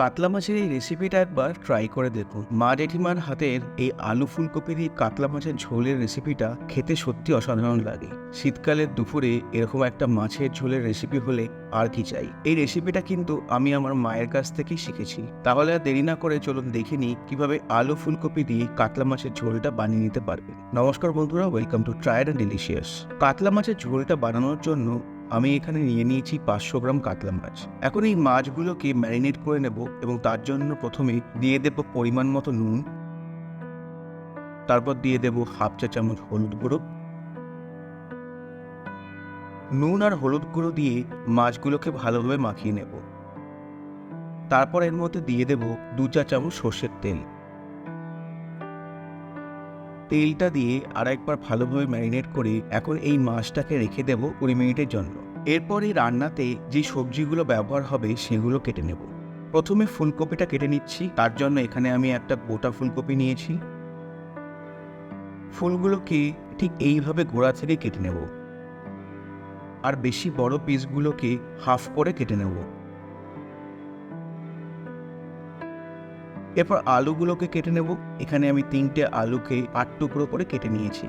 কাতলা মাছের এই রেসিপিটা একবার ট্রাই করে দেখুন। মা জেঠিমার হাতের এই আলু ফুলকপি দিয়ে কাতলা মাছের ঝোলের রেসিপিটা খেতে সত্যি অসাধারণ লাগে। শীতকালের দুপুরে এরকম একটা মাছের ঝোলের রেসিপি হলে আর কি চাই? এই রেসিপিটা কিন্তু আমি আমার মায়ের কাছ থেকেই শিখেছি। তাহলে আর দেরি না করে চলুন দেখে নিই কীভাবে আলু ফুলকপি দিয়ে কাতলা মাছের ঝোলটা বানিয়ে নিতে পারবেন। নমস্কার বন্ধুরা welcome to tried and delicious কাতলা মাছের ঝোলটা বানানোর জন্য আমি এখানে নিয়ে নিয়েছি পাঁচশো গ্রাম কাতলা মাছ। এখন এই মাছগুলোকে ম্যারিনেট করে নেব এবং তার জন্য প্রথমে দিয়ে দেব পরিমাণ মতো নুন। তারপর দিয়ে দেব হাফ চা চামচ হলুদ গুঁড়ো। নুন আর হলুদ গুঁড়ো দিয়ে মাছগুলোকে ভালোভাবে মাখিয়ে নেব। তারপর এর মধ্যে দিয়ে দেব দু চা চামচ সর্ষের তেল। তেলটা দিয়ে আর একবার ভালোভাবে ম্যারিনেট করে এখন এই মাছটাকে রেখে দেব কুড়ি মিনিটের জন্য। এরপর এই রান্নাতে যে সবজিগুলো ব্যবহার হবে সেগুলো কেটে নেব। প্রথমে ফুলকপিটা কেটে নিচ্ছি, তার জন্য এখানে আমি একটা গোটা ফুলকপি নিয়েছি। ফুলগুলোকে ঠিক এইভাবে গোড়া থেকে কেটে নেব। আর বেশি বড় পিসগুলোকে হাফ করে কেটে নেব। এরপর আলুগুলোকে কেটে নেব। এখানে আমি তিনটে আলুকে আট টুকরো করে কেটে নিয়েছি।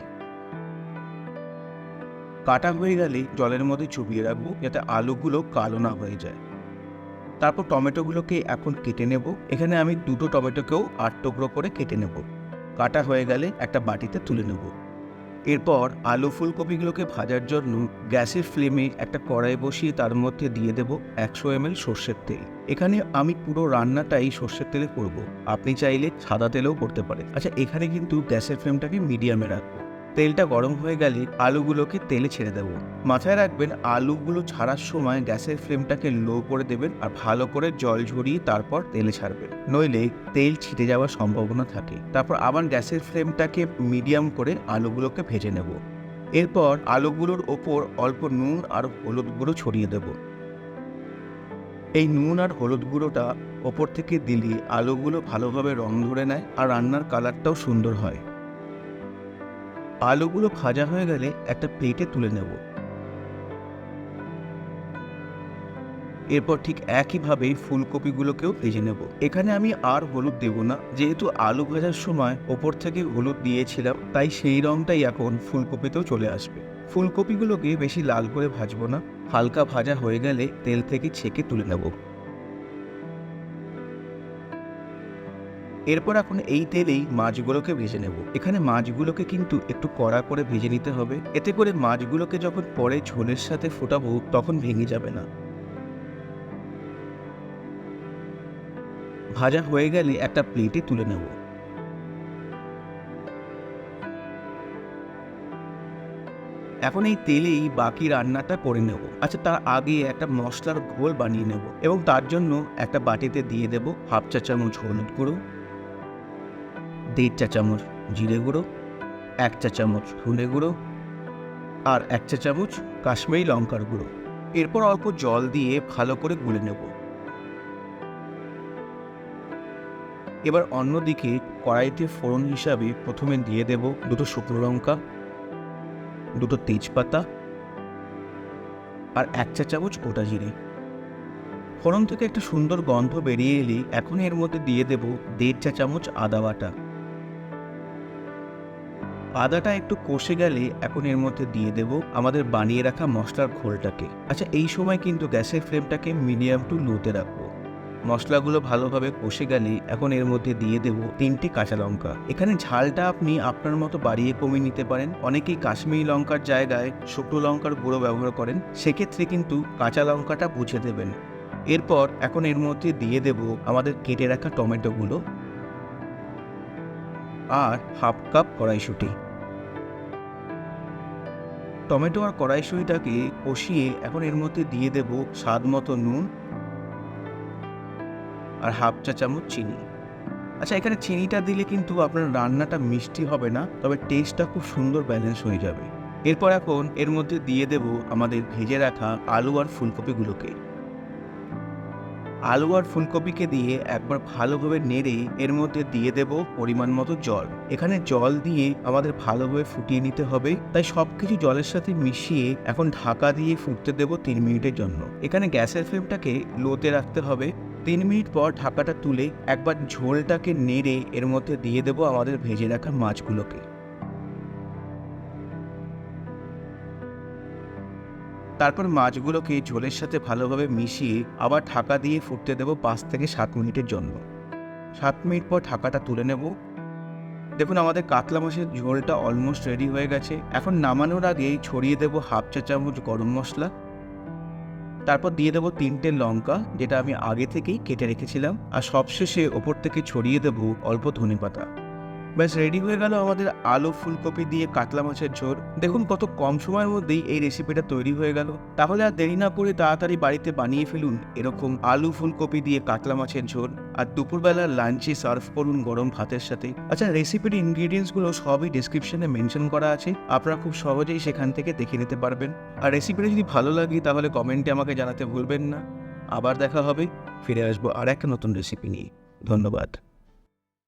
কাটা হয়ে গেলে জলের মধ্যে চুবিয়ে রাখব, যাতে আলুগুলো কালো না হয়ে যায়। তারপর টমেটোগুলোকে এখন কেটে নেব। এখানে আমি দুটো টমেটোকেও আট টুকরো করে কেটে নেব। কাটা হয়ে গেলে একটা বাটিতে তুলে নেব। এরপর আলু ফুলকপিগুলোকে ভাজার জন্য গ্যাসের ফ্লেমে একটা কড়াই বসিয়ে তার মধ্যে দিয়ে দেব একশো এমএল সর্ষের তেল। এখানে আমি পুরো রান্নাটাই সর্ষের তেলে করব। আপনি চাইলে সাদা তেলেও করতে পারেন। আচ্ছা এখানে কিন্তু গ্যাসের ফ্লেমটাকে মিডিয়ামে রাখব। তেলটা গরম হয়ে গেলে আলুগুলোকে তেলে ছেড়ে দেবো। মাথায় রাখবেন, আলুগুলো ছাড়ার সময় গ্যাসের ফ্লেমটাকে লো করে দেবেন আর ভালো করে জল ঝরিয়ে তারপর তেলে ছাড়বেন। নইলে তেল ছিটে যাওয়ার সম্ভাবনা থাকে। তারপর আবার গ্যাসের ফ্লেমটাকে মিডিয়াম করে আলুগুলোকে ভেজে নেব। এরপর আলুগুলোর ওপর অল্প নুন আর হলুদ গুঁড়ো ছড়িয়ে দেব। এই নুন আর হলুদ গুঁড়োটা ওপর থেকে দিলে আলুগুলো ভালোভাবে রং ধরে নেয় আর রান্নার কালারটাও সুন্দর হয়। আলুগুলো ভাজা হয়ে গেলে একটা প্লেটে তুলে নেব। এরপর ঠিক একইভাবে ফুলকপিগুলোকেও ভেজে নেব। এখানে আমি আর হলুদ দেব না। যেহেতু আলু ভাজার সময় ওপর থেকে হলুদ দিয়েছিলাম, তাই সেই রংটাই এখন ফুলকপিতেও চলে আসবে। ফুলকপিগুলোকে বেশি লাল করে ভাজবো না। হালকা ভাজা হয়ে গেলে তেল থেকে ছেঁকে তুলে নেব। এরপর এখন এই তেলেই মাছগুলোকে ভেজে নেব। এখানে মাছগুলোকে কিন্তু একটু কড়া করে ভেজে নিতে হবে। এতে করে মাছগুলোকে যখন পরে ঝোলের সাথে ফোটাবো, তখন ভেঙে যাবে না। ভাজা হয়ে গেলে একটা প্লেটে তুলে নেব। এখন এই তেলেই বাকি রান্নাটা করে নেব। আচ্ছা তার আগে একটা মশলার ঘোল বানিয়ে নেব এবং তার জন্য একটা বাটিতে দিয়ে দেব হাফ চা চামচ হলুদ গুঁড়ো। দেড় চা চামচ জিরে গুঁড়ো, এক চা চামচ ধনে গুঁড়ো আর এক চা চামচ কাশ্মীরি লঙ্কার গুঁড়ো। এরপর অল্প জল দিয়ে ভালো করে গুলে নেব। এবার অন্যদিকে কড়াইতে ফোড়ন হিসাবে প্রথমে দিয়ে দেব দুটো শুকনো লঙ্কা, দুটো তেজপাতা আর এক চা চামচ গোটা জিরে। ফোড়ন থেকে একটা সুন্দর গন্ধ বেরিয়ে এলে এখন এর মধ্যে দিয়ে দেব দেড় চা চামচ আদা বাটা। আদাটা একটু কষে গেলে এখন এর মধ্যে দিয়ে দেব আমাদের বানিয়ে রাখা মশলার ঘোলটাকে। আচ্ছা এই সময় কিন্তু গ্যাসের ফ্লেমটাকে মিডিয়াম টু লোতে রাখব। মশলাগুলো ভালোভাবে কষে গেলে এখন এর মধ্যে দিয়ে দেব তিনটি কাঁচা লঙ্কা। এখানে ঝালটা আপনি আপনার মতো বাড়িয়ে কমিয়ে নিতে পারেন। অনেকেই কাশ্মীরি লঙ্কার জায়গায় শুকনো লঙ্কার গুঁড়ো ব্যবহার করেন। সেক্ষেত্রে কিন্তু কাঁচা লঙ্কাটা বুঝে দেবেন। এরপর এখন এর মধ্যে দিয়ে দেব আমাদের কেটে রাখা টমেটোগুলো। আর হাফ কাপ কড়াইশুঁটি। টমেটো আর কড়াইশুঁটিটাকে কষিয়ে এখন এর মধ্যে দিয়ে দেব স্বাদ মতো নুন আর হাফ চা চামচ চিনি। আচ্ছা এখানে চিনিটা দিলে কিন্তু আপনার রান্নাটা মিষ্টি হবে না, তবে টেস্টটা খুব সুন্দর ব্যালেন্স হয়ে যাবে। এরপর এখন এর মধ্যে দিয়ে দেব আমাদের ভেজে রাখা আলু আর ফুলকপিগুলোকে। আলু আর ফুলকপিকে দিয়ে একবার ভালোভাবে নেড়ে এর মধ্যে দিয়ে দেব পরিমাণ মতো জল। এখানে জল দিয়ে আমাদের ভালোভাবে ফুটিয়ে নিতে হবে। তাই সব কিছু জলের সাথে মিশিয়ে এখন ঢাকা দিয়ে ফুটতে দেব তিন মিনিটের জন্য। এখানে গ্যাসের ফ্লেমটাকে লোতে রাখতে হবে। তিন মিনিট পর ঢাকাটা তুলে একবার ঝোলটাকে নেড়ে এর মধ্যে দিয়ে দেবো আমাদের ভেজে রাখা মাছগুলোকে। তারপর মাছগুলোকে ঝোলের সাথে ভালোভাবে মিশিয়ে আবার ঢাকা দিয়ে ফুটতে দেবো পাঁচ থেকে সাত মিনিটের জন্য। সাত মিনিট পর ঢাকাটা তুলে নেব। দেখুন, আমাদের কাতলা মাছের ঝোলটা অলমোস্ট রেডি হয়ে গেছে। এখন নামানোর আগে ছড়িয়ে দেবো হাফ চা চামচ গরম মশলা। তারপর দিয়ে দেবো তিনটে লঙ্কা, যেটা আমি আগে থেকেই কেটে রেখেছিলাম। আর সবশেষে ওপর থেকে ছড়িয়ে দেবো অল্প ধনে পাতা ব্যাস রেডি হয়ে গেল আমাদের আলু ফুলকপি দিয়ে কাতলা মাছের ঝোল। দেখুন কত কম সময়ের মধ্যেই এই রেসিপিটা তৈরি হয়ে গেল। তাহলে আর দেরি না করে তাড়াতাড়ি বাড়িতে বানিয়ে ফেলুন এরকম আলু ফুলকপি দিয়ে কাতলা মাছের ঝোল আর দুপুরবেলার লাঞ্চে সার্ভ করুন গরম ভাতের সাথে। আচ্ছা রেসিপির ইনগ্রিডিয়েন্টসগুলো সবই ডিসক্রিপশনে মেনশন করা আছে। আপনারা খুব সহজেই সেখান থেকে দেখে নিতে পারবেন। আর রেসিপিটা যদি ভালো লাগে, তাহলে কমেন্টে আমাকে জানাতে ভুলবেন না। আবার দেখা হবে, ফিরে আসব আর একটা নতুন রেসিপি নিয়ে। ধন্যবাদ।